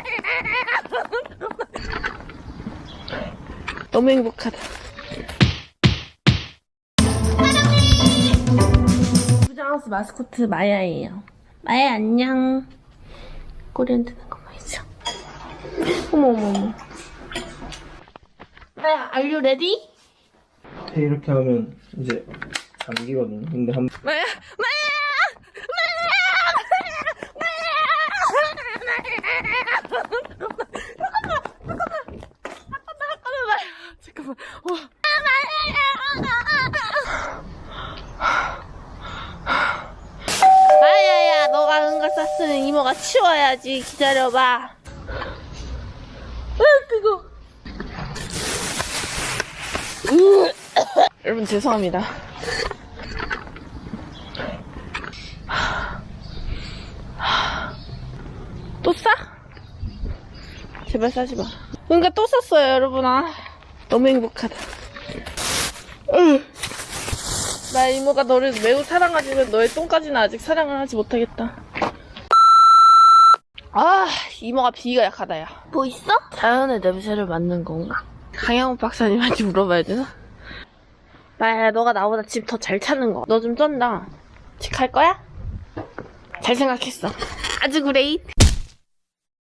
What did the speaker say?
너무 행복하다. 부장하우스 마스코트 마야예요. 마야 안녕. 꼬리 흔드는 것만 있어. 어머 어머 어머. 마야, are you ready? 이렇게 하면 이제 잠기거든. 근데 한 마야, 마야. 잠깐만. 와. 아야야, 너가 은거 쌌으면 이모가 치워야지. 기다려봐. 으, 그거. 으. 여러분 죄송합니다. 또 싸? 제발 싸지 마. 그러니까 또 쌌어요, 여러분. 아, 너무 행복하다. 으. 나 이모가 너를 매우 사랑하지만 너의 똥까지는 아직 사랑을 하지 못하겠다. 아, 이모가 비위가 약하다, 야. 뭐 있어? 자연의 냄새를 맡는 건가? 강영욱 박사님한테 물어봐야 되나? 나야, 너가 나보다 집 더 잘 찾는 거. 너 좀 쩐다. 집 갈 거야? 잘 생각했어. 아주 그레이트.